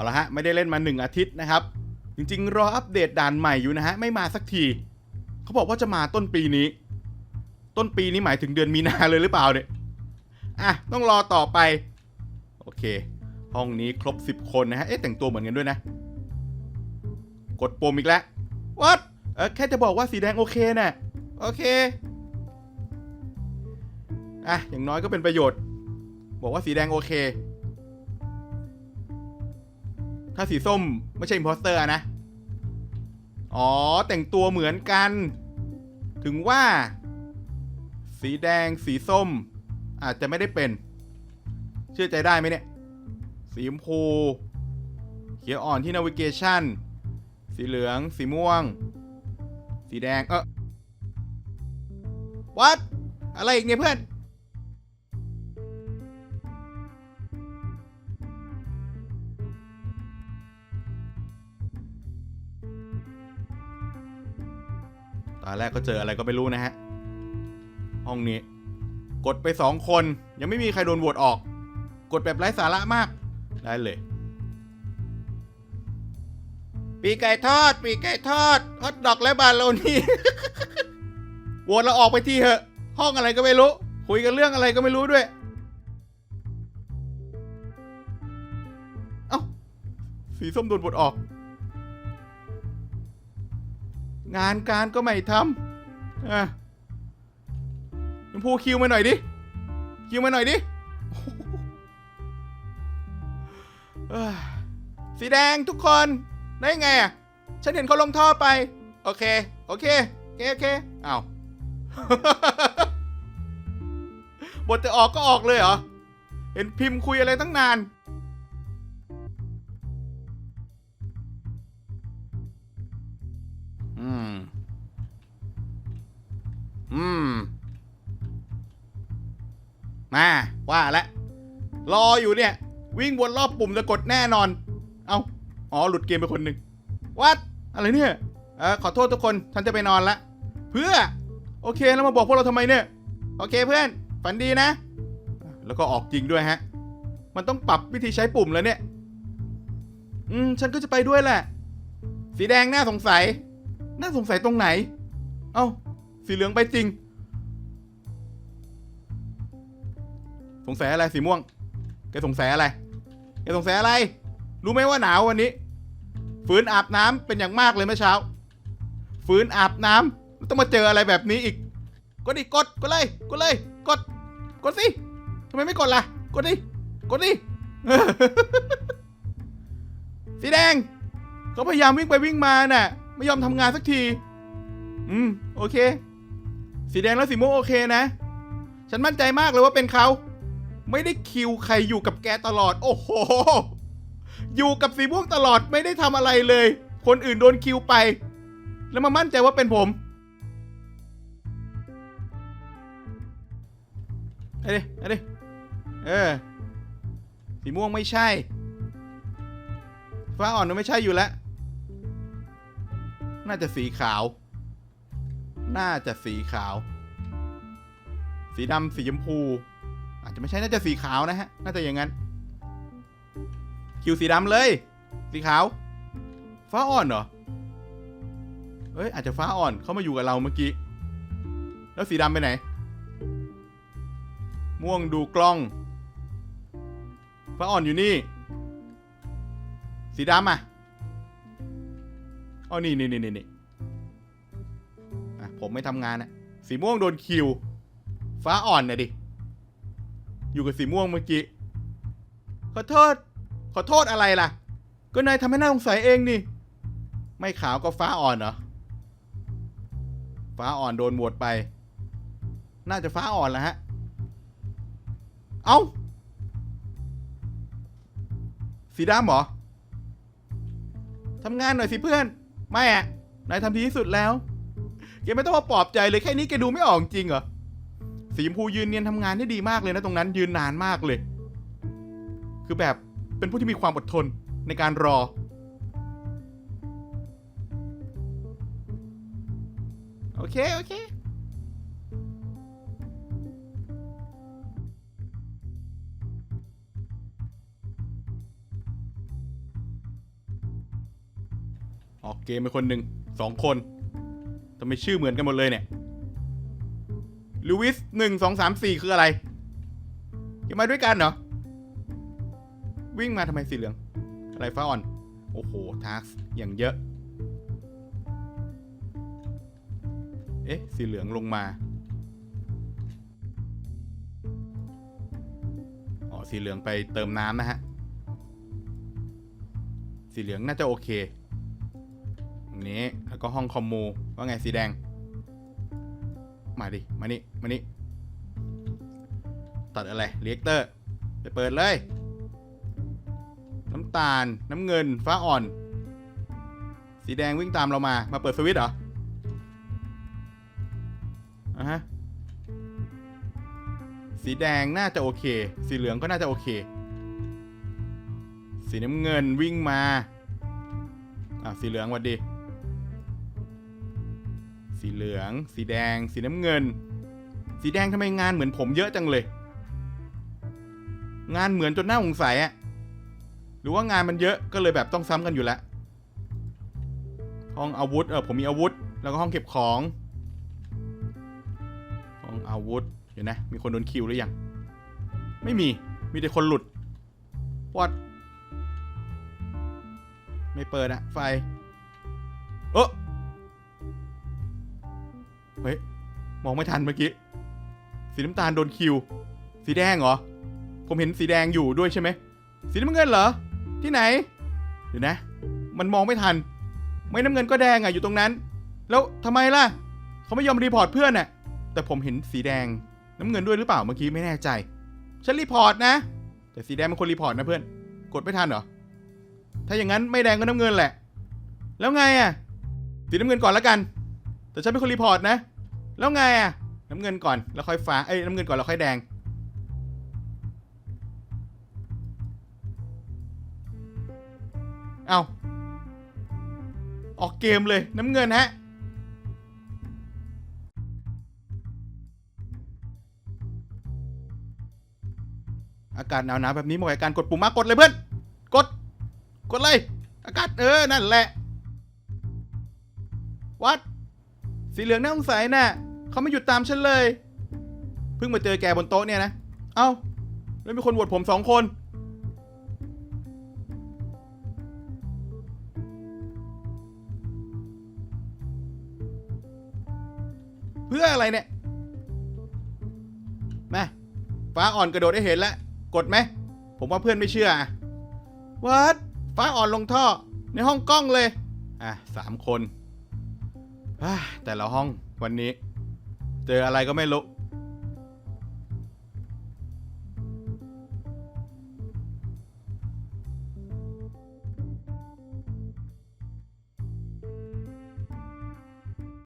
เอาละฮะ ไม่ได้เล่นมา 1 อาทิตย์นะครับ จริงๆ รออัปเดตด่านใหม่อยู่นะฮะ ไม่มาสักที เขาบอกว่าจะมาต้นปีนี้ ต้นปีนี้หมายถึงเดือนมีนาเลยหรือเปล่าเนี่ย อะ ต้องรอต่อไป โอเค ห้องนี้ครบ 10 คนนะฮะ เอ๊ะแต่งตัวเหมือนกันด้วยนะ กดปุ่มอีกแล้ววัดเออแค่จะบอกว่าสีแดงโอเคนะ่ะโอเค อะ อย่างน้อยก็เป็นประโยชน์ บอกว่าสีแดงโอเค ถ้าสีส้มไม่ใช่อิมพอสเตอร์นะ อ๋อ แต่งตัวเหมือนกัน ถึงว่า สีแดงสีส้ม อาจจะไม่ได้เป็น เชื่อใจได้ไหมเนี่ย สีชมพูเขียวอ่อนที่ navigation สีเหลือง สีม่วง สีแดง เออวัดอะไรอีกเนี่ยเพื่อน ตอนแรกก็เจออะไรก็ไม่รู้นะฮะ ห้องนี้ กดไปสองคน ยังไม่มีใครโดนโหวตออก กดแบบไร้สาระมาก ได้เลย ปีไก่ทอด ปีไก่ทอดฮอทดอกและบาโลนี่โหวตเราออกไปทีเถอะ ห้องอะไรก็ไม่รู้ คุยกันเรื่องอะไรก็ไม่รู้ด้วย เอ้า สีส้มโดนบทออก งานการก็ไม่ทำอะชมพูคิวมาหน่อยดิ คิวมาหน่อยดิ สีแดงทุกคนได้ไงอะ ฉันเห็นเขาลงท่อไป โอเค โอเค โอเคโอเคอ้าวบทจะออกก็ออกเลยเหรอ เห็นพิมพ์คุยอะไรตั้งนาน มาว่าแล้วรออยู่เนี่ย วิ่งวนรอบปุ่มจะกดแน่นอน เอาอ๋อหลุดเกมไปคนหนึ่งวัดอะไรเนี่ยเออขอโทษทุกคนฉันจะไปนอนละ เพื่อ โอเคแล้วมาบอกพวกเราทำไมเนี่ย โอเคเพื่อน ฝันดีนะ แล้วก็ออกจริงด้วยฮะ มันต้องปรับวิธีใช้ปุ่มแล้วเนี่ย อืม ฉันก็จะไปด้วยแหละ สีแดงน่าสงสัย น่าสงสัยตรงไหน เอ้า สีเหลืองไปจริง งสัยอะไรสีม่วง แกสงสัยอะไร แกสงสัยอะไร รู้ไหมว่าหนาววันนี้ ฝืนอาบน้ำเป็นอย่างมากเลยเมื่อเช้า ฝืนอาบน้ำแล้วต้องมาเจออะไรแบบนี้อีก กดดิ กด กดเลย กดเลย กด กดสิทำไมไม่กดล่ะ กดดิ กดดิ สีแดง เขาพยายามวิ่งไปวิ่งมาน่ะ ไม่ยอมทำงานสักที อืม โอเค สีแดงแล้วสีม่วงโอเคนะ ฉันมั่นใจมากเลยว่าเป็นเขา ไม่ได้คิวใครอยู่กับแกตลอด โอ้โห อยู่กับสีม่วงตลอดไม่ได้ทำอะไรเลย คนอื่นโดนคิวไป แล้วมามั่นใจว่าเป็นผมเอาดิเอาดิเออ สีม่วงไม่ใช่ ฟ้าอ่อนก็ไม่ใช่อยู่แล้ว น่าจะสีขาว น่าจะสีขาว สีดำสีชมพู จะไม่ใช่น่าจะสีขาวนะฮะ น่าจะอย่างนั้น คิวสีดำเลย สีขาว ฟ้าอ่อนเหรอ เอ้ย อาจจะฟ้าอ่อนเขามาอยู่กับเราเมื่อกี้ แล้วสีดำไปไหน ม่วงดูกล้อง ฟ้าอ่อนอยู่นี่ สีดำอะอ๋อนี่นี่นี่นี่ผมไม่ทำงานนะสีม่วงโดนคิว ฟ้าอ่อนนะดิ อยู่กับสีม่วงเมื่อกี้ ขอโทษ ขอโทษอะไรล่ะ ก็นายทำให้น่าสงสัยเองนี่ ไม่ขาวก็ฟ้าอ่อนเหรอ ฟ้าอ่อนโดนบวชไป น่าจะฟ้าอ่อนแล้วฮะ เอา้า สีดำเหรอทำงานหน่อยสิเพื่อน ไม่อะนายทำดีที่สุดแล้ว แกไม่ต้องมาปลอบใจเลยแค่นี้แกดูไม่ออกจริงเหรอ สีชมพูยืนเนียนทำงานได้ดีมากเลยนะตรงนั้นยืนนานมากเลย คือแบบเป็นผู้ที่มีความอดทนในการรอ โอเค โอเคออกเกมไปคนหนึ่งสองคนทำไมชื่อเหมือนกันหมดเลยเนี่ย ลูวิสหนึ่งสองสามสี่คืออะไรยังมาด้วยกันเหรอ วิ่งมาทำไมสีเหลือง อะไรฟ้าอ่อน โอ้โหทักอย่างเยอะ เอ๊ะ สีเหลืองลงมา อ๋อ สีเหลืองไปเติมน้ำนะฮะ สีเหลืองน่าจะโอเคนนี้ แล้วก็ห้องคอมมูว่าไงสีแดง มาดิ มานี่ มานี่ ตัดอะไรเรียกเตอร์ ไปเปิดเลย น้ำตาล น้ำเงิน ฟ้าอ่อน สีแดงวิ่งตามเรามา มาเปิดสวิตช์เหรออะฮะ สีแดงน่าจะโอเค สีเหลืองก็น่าจะโอเค สีน้ำเงินวิ่งมา อะ สีเหลืองวัดดี สีเหลือง สีแดง สีน้ำเงิน สีแดงทำไมงานเหมือนผมเยอะจังเลย งานเหมือนจนหน่าสงสัยอะหรือว่างานมันเยอะก็เลยแบบต้องซ้ำกันอยู่แล้วห้องอาวุธเออผมมีอาวุธ แล้วก็ห้องเก็บของ ห้องอาวุธเดี๋ยวนะ มีคนโดนคิวหรือยัง ไม่มีมีแต่คนหลุดวัดไม่เปิดอะไฟ เออ เฮ้ย มองไม่ทันเมื่อกี้ สีน้ำตาลโดนคิว สีแดงเหรอ ผมเห็นสีแดงอยู่ด้วยใช่ไหม สีน้ำเงินเหรอ ที่ไหน เดี๋ยวนะ มันมองไม่ทัน ไม่น้ำเงินก็แดงอะอยู่ตรงนั้น แล้วทำไมล่ะ เขาไม่ยอมรีพอร์ตเพื่อนน่ะ แต่ผมเห็นสีแดงน้ำเงินด้วยหรือเปล่าเมื่อกี้ไม่แน่ใจ ฉันรีพอร์ตนะ แต่สีแดงเป็นคนรีพอร์ตนะเพื่อน กดไม่ทันเหรอ ถ้าอย่างนั้นไม่แดงก็น้ำเงินแหละ แล้วไงอะสีน้ำเงินก่อนแล้วกัน แต่ฉันเป็นคนรีพอร์ตนะ แล้วไงอะน้ำเงินก่อนแล้วค่อยฟ้า เอ้ยน้ำเงินก่อนแล้วค่อยแดง เอาออกเกมเลยน้ำเงินฮะอากาศหนาวๆแบบนี้เหมาะกับการกดปุ่มมากกดเลยเพื่อน กด กดเลย อากาศเออ นั่นแหละ วัด สีเหลืองน่าสงสัยน่ะเขาไม่หยุดตามฉันเลย เพิ่งมาเจอแกบนโต๊ะเนี่ยนะ เอ้า แล้วมีคนโหวตผมสองคน เพื่ออะไรเนี่ย มาฟ้าอ่อนกระโดดได้เห็นแล้ว กดไหม ผมว่าเพื่อนไม่เชื่ออะวัดฟ้าอ่อนลงท่อ ในห้องกล้องเลย อะสามคน แต่ละห้องวันนี้ เจออะไรก็ไม่รู้